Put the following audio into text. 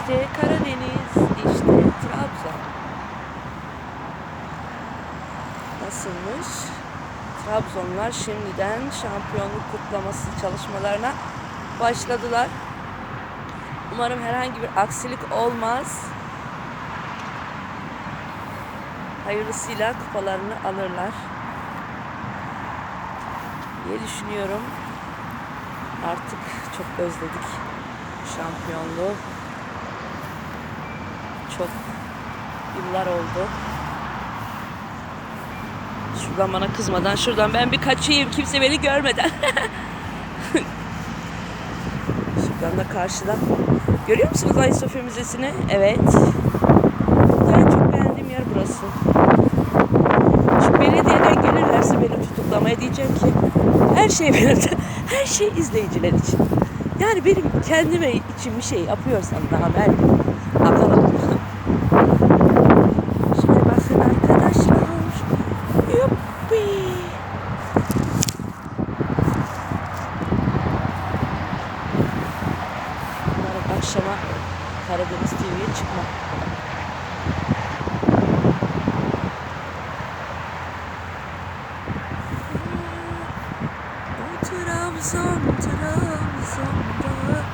İşte Karadeniz, işte Trabzon. Nasılmış? Trabzonlar şimdiden şampiyonluk kutlaması çalışmalarına başladılar. Umarım herhangi bir aksilik olmaz. Hayırlısıyla kupalarını alırlar diye düşünüyorum. Artık çok özledik şampiyonluğu. Çok yıllar oldu. Şuradan bana kızmadan şuradan ben bir kaçayım kimse beni görmeden. şuradan da karşıdan. Görüyor musunuz Ayasofya Müzesi'ni? Evet. En çok beğendiğim yer burası. Şu belediyeden gelirlerse beni tutuklamaya diyeceğim ki her şey benim her şey izleyiciler için. Yani benim kendime için bir şey yapıyorsam daha ben atalım. akşama Karadeniz TV'ye çıkma. Trabzon, Trabzon'da